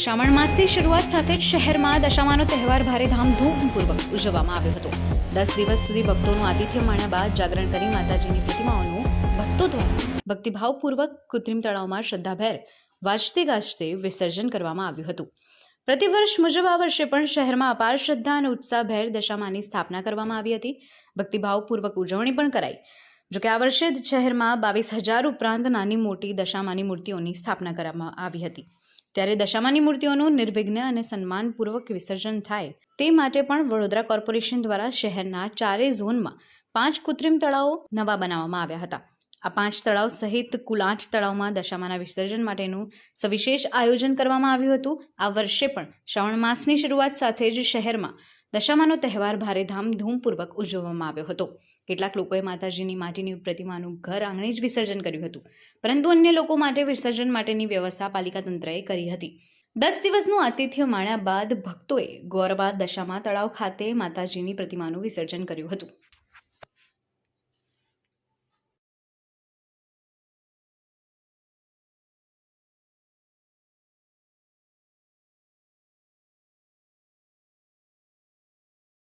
શ્રાવણ માસની શરૂઆત સાથે જ શહેરમાં દશામાનો તહેવાર ભારે ધામધૂમપૂર્વક ઉજવવામાં આવ્યો હતો. દસ દિવસ સુધી ભક્તોનું આતિથ્ય માણ્યા બાદ જાગરણ કરી માતાજીની પ્રતિમાઓનું ભક્તો દ્વારા ભક્તિભાવપૂર્વક કૃત્રિમ તળાવમાં શ્રદ્ધાભેર વાજતે ગાજતે વિસર્જન કરવામાં આવ્યું હતું. પ્રતિવર્ષ મુજબ આ વર્ષે પણ શહેરમાં અપાર શ્રદ્ધા અને ઉત્સાહભેર દશામાની સ્થાપના કરવામાં આવી હતી. ભક્તિભાવપૂર્વક ઉજવણી પણ કરાઈ. જોકે આ વર્ષે શહેરમાં બાવીસ હજાર ઉપરાંત નાની મોટી દશામાની મૂર્તિઓની સ્થાપના કરવામાં આવી હતી. ત્યારે દશામાની મૂર્તિઓનું નિર્વિઘ્ન અને સન્માનપૂર્વક વિસર્જન થાય. તે માટે પણ વડોદરા કોર્પોરેશન દ્વારા શહેરના ચારેય ઝોનમાં પાંચ કૃત્રિમ તળાવો નવા બનાવવામાં આવ્યા હતા. આ પાંચ તળાવ સહિત કુલ આઠ તળાવમાં દશામાના વિસર્જન માટેનું સવિશેષ આયોજન કરવામાં આવ્યું હતું. આ વર્ષે પણ શ્રાવણ માસની શરૂઆત સાથે જ શહેરમાં દશામાનો તહેવાર ભારે ધામધૂમપૂર્વક ઉજવવામાં આવ્યો હતો. કેટલાક લોકોએ માતાજીની માટીની પ્રતિમાનું ઘર આંગણે જ વિસર્જન કર્યું હતું. પરંતુ અન્ય લોકો માટે વિસર્જન માટેની વ્યવસ્થા પાલિકા તંત્રએ કરી હતી. દસ દિવસનું આતિથ્ય માણ્યા બાદ ભક્તોએ ગોરવા દશામાં તળાવ ખાતે માતાજીની પ્રતિમાનું વિસર્જન કર્યું હતું.